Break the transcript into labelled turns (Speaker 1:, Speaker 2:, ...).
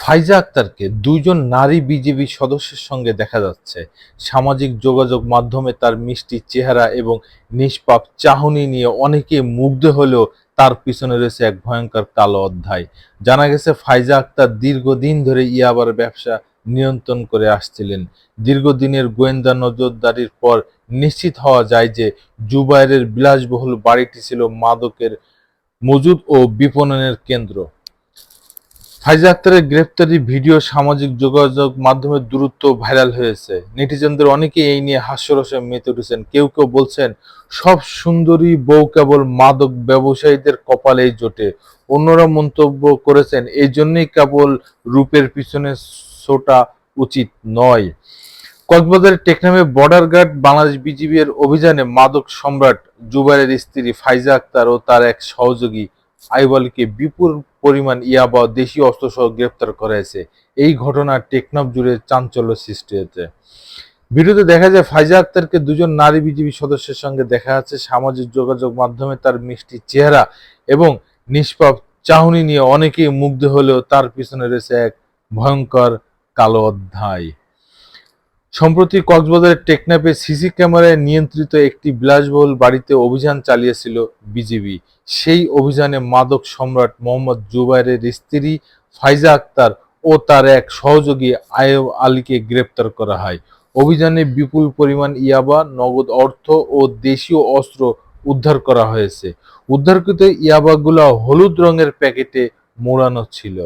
Speaker 1: ফাইজা আক্তারকে দুইজন নারী বিজেপি সদস্যের সঙ্গে দেখা যাচ্ছে। সামাজিক যোগাযোগ মাধ্যমে তার মিষ্টি চেহারা এবং নিষ্পাপ চাহনি নিয়ে অনেকে মুগ্ধ হলেও তার পিছনে রয়েছে এক ভয়ঙ্কর কালো অধ্যায়। জানা গেছে, ফাইজা আক্তার দীর্ঘদিন ধরে ইয়াবার ব্যবসা নিয়ন্ত্রণ করে আসছিলেন। দীর্ঘদিনের গোয়েন্দা নজরদারির পর নিশ্চিত হওয়া যায় যে, জুবাইরের বিলাসবহুল বাড়িটি ছিল মাদকের মজুদ ও বিপণনের কেন্দ্র। ফাইজা আক্তারের গ্রেফতারি ভিডিও সামাজিক যোগাযোগ মাধ্যমে দ্রুত ভাইরাল হয়েছে। নেটিজনদের অনেকে এই নিয়ে হাস্যরসে মেতে উঠেছেন। কেউ কেউ বলছেন, সব সুন্দরী বউ কেবল মাদক ব্যবসায়ীদের কপালেই জোটে। অন্যরা মন্তব্য করেছেন, এই জন্যই কেবল রূপের পিছনে ছোটা উচিত নয়। কক্সবাজারের টেকনামে বর্ডার গার্ড বাংলাদেশ বিজিবি এর অভিযানে মাদক সম্রাট জুবাইরের স্ত্রী ফাইজা আক্তার ও তার এক সহযোগী আইবলকে বিপুল পরিমাণ ইয়াবা দেশীয় অস্ত্রসহ গ্রেপ্তার করেছে এই ঘটনা টেকনাফ জুড়ে চাঞ্চল্য সৃষ্টি হয়েছে। ভিডিওতে দেখা যায় ফাইজা আক্তারকে দুজন নারী বিজেপি সদস্যের সঙ্গে দেখা যাচ্ছে। সামাজিক যোগাযোগ মাধ্যমে তার মিষ্টি চেহারা এবং নিষ্পাপ চাহনি নিয়ে অনেকেই মুগ্ধ হলেও তার পিছনে রয়েছে এক ভয়ঙ্কর কালো অধ্যায়। সম্প্রতি কক্সবাজারের টেকনাপে সিসি ক্যামেরায় নিয়ন্ত্রিত একটি বিলাসবহুল বাড়িতে অভিযান চালিয়েছিল বিজিবি সেই অভিযানে মাদক সম্রাট মোহাম্মদ জুবাইরের স্ত্রী ফাইজা আক্তার ও তার এক সহযোগী আয়ব আলীকে গ্রেপ্তার করা হয়। অভিযানে বিপুল পরিমাণ ইয়াবা, নগদ অর্থ ও দেশীয় অস্ত্র উদ্ধার করা হয়েছে। উদ্ধারকৃত ইয়াবাগুলো হলুদ রঙের প্যাকেটে মোড়ানো ছিল।